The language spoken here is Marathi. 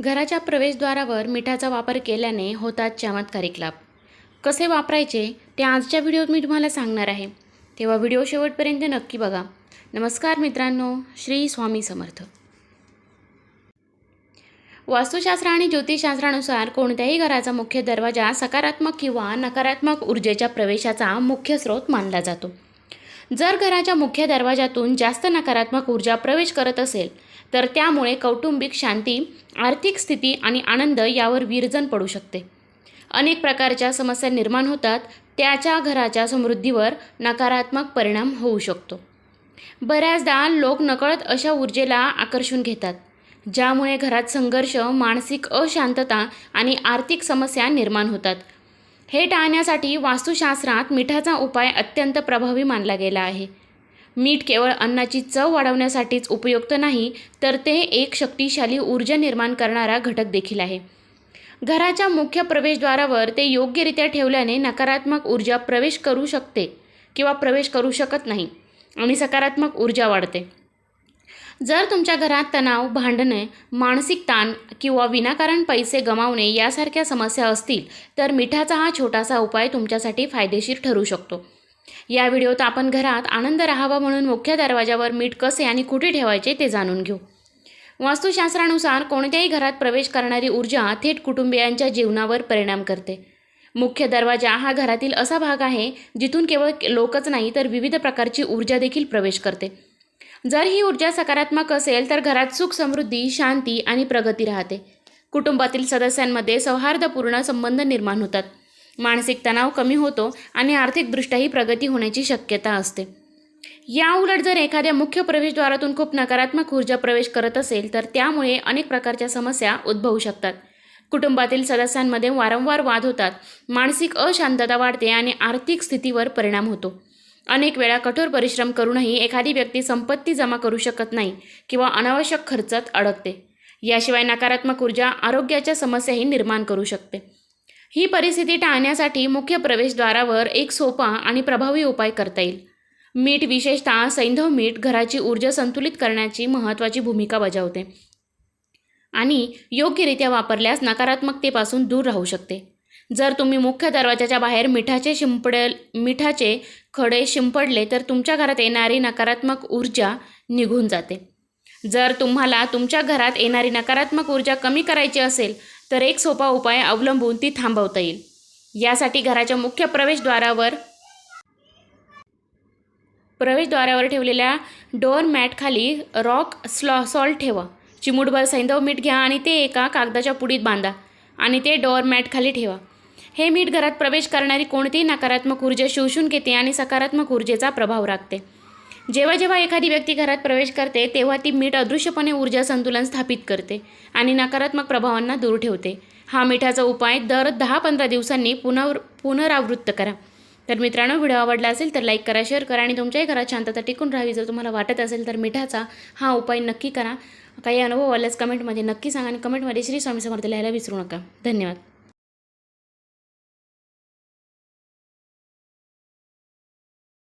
घराच्या प्रवेशद्वारावर मिठाचा वापर केल्याने होतात चमत्कारिक लाभ कसे वापरायचे ते आजच्या व्हिडिओत मी तुम्हाला सांगणार आहे. तेव्हा व्हिडिओ शेवटपर्यंत नक्की बघा. नमस्कार मित्रांनो श्री स्वामी समर्थ. वास्तुशास्त्र आणि ज्योतिषशास्त्रानुसार कोणत्याही घराचा मुख्य दरवाजा सकारात्मक किंवा नकारात्मक ऊर्जेच्या प्रवेशाचा मुख्य स्रोत मानला जातो. जर घराच्या मुख्य दरवाजातून जास्त नकारात्मक ऊर्जा प्रवेश करत असेल तर त्यामुळे कौटुंबिक शांती आर्थिक स्थिती आणि आनंद यावर विरजन पडू शकते. अनेक प्रकारच्या समस्या निर्माण होतात त्याच्या घराच्या समृद्धीवर नकारात्मक परिणाम होऊ शकतो. बऱ्याचदा लोक नकळत अशा ऊर्जेला आकर्षून घेतात ज्यामुळे घरात संघर्ष मानसिक अशांतता आणि आर्थिक समस्या निर्माण होतात. हे टाळण्यासाठी वास्तुशास्त्रात मिठाचा उपाय अत्यंत प्रभावी मानला गेला आहे. मीठ केवळ अन्नाची चव वाढवण्यासाठीच उपयुक्त नाही तर ते एक शक्तिशाली ऊर्जा निर्माण करणारा घटक देखील आहे. घराच्या मुख्य प्रवेशद्वारावर ते योग्यरित्या ठेवल्याने नकारात्मक ऊर्जा प्रवेश करू शकते किंवा प्रवेश करू शकत नाही आणि सकारात्मक ऊर्जा वाढते. जर तुमच्या घरात तणाव भांडणे मानसिक ताण किंवा विनाकारण पैसे गमावणे यासारख्या समस्या असतील तर मिठाचा हा छोटासा उपाय तुमच्यासाठी फायदेशीर ठरू शकतो. या व्हिडिओत आपण घरात आनंद राहावा म्हणून मुख्य दरवाजावर मीठ कसे आणि कुठे ठेवायचे ते जाणून घेऊ. वास्तुशास्त्रानुसार कोणत्याही घरात प्रवेश करणारी ऊर्जा थेट कुटुंबियांच्या जीवनावर परिणाम करते. मुख्य दरवाजा हा घरातील असा भाग आहे जिथून केवळ लोकच नाही तर विविध प्रकारची ऊर्जा देखील प्रवेश करते. जर ही ऊर्जा सकारात्मक असेल तर घरात सुख समृद्धी शांती आणि प्रगती राहते. कुटुंबातील सदस्यांमध्ये सौहार्दपूर्ण संबंध निर्माण होतात. मानसिक तणाव कमी होतो आणि आर्थिकदृष्ट्याही प्रगती होण्याची शक्यता असते. या उलट जर एखाद्या मुख्य प्रवेशद्वारातून खूप नकारात्मक ऊर्जा प्रवेश करत असेल तर त्यामुळे अनेक प्रकारच्या समस्या उद्भवू शकतात. कुटुंबातील सदस्यांमध्ये वारंवार वाद होतात मानसिक अशांतता वाढते आणि आर्थिक स्थितीवर परिणाम होतो. अनेक वेळा कठोर परिश्रम करूनही एखादी व्यक्ती संपत्ती जमा करू शकत नाही किंवा अनावश्यक खर्चात अडकते. याशिवाय नकारात्मक ऊर्जा आरोग्याच्या समस्याही निर्माण करू शकते. ही परिस्थिती टाळण्यासाठी मुख्य प्रवेशद्वारावर एक सोपा आणि प्रभावी उपाय करता येईल. मीठ विशेषतः सैंधव मीठ घराची ऊर्जा संतुलित करण्याची महत्त्वाची भूमिका बजावते आणि योग्यरित्या वापरल्यास नकारात्मकतेपासून दूर राहू शकते. जर तुम्ही मुख्य दरवाजाच्या बाहेर मिठाचे शिंपडेल मिठाचे खडे शिंपडले तर तुमच्या घरात येणारी नकारात्मक ऊर्जा निघून जाते. जर तुम्हाला तुमच्या घरात येणारी नकारात्मक ऊर्जा कमी करायची असेल तर एक सोपा उपाय अवलंबून ती थांबवता येईल. यासाठी घराच्या मुख्य प्रवेशद्वारावर प्रवेशद्वारावर ठेवलेल्या डोअर मॅटखाली रॉक स्लॉ सॉल्ट ठेवा. चिमूटभर सैंधव मीठ घ्या आणि ते एका कागदाच्या पुडीत बांधा. आणि ते डोअर मॅटखाली ठेवा. हे मीठ घरात प्रवेश करणारी कोणतीही नकारात्मक ऊर्जा शोषून घेते आणि सकारात्मक ऊर्जेचा प्रभाव राखते. जेव्हा जेव्हा एखादी व्यक्ती घरात प्रवेश करते तेव्हा ती मीठ अदृश्यपणे ऊर्जा संतुलन स्थापित करते आणि नकारात्मक प्रभावांना दूर ठेवते. हा मिठाचा उपाय दर दहा पंधरा दिवसांनी पुनर पुनरावृत्त करा. तर मित्रांनो व्हिडिओ आवडला असेल तर लाईक करा शेअर करा आणि तुमच्याही घरात शांतता टिकून राहावी. जर तुम्हाला वाटत असेल तर मिठाचा हा उपाय नक्की करा. काही अनुभव आल्यास कमेंटमध्ये नक्की सांगा आणि कमेंटमध्ये श्री स्वामी समर्थ लिहायला विसरू नका. धन्यवाद.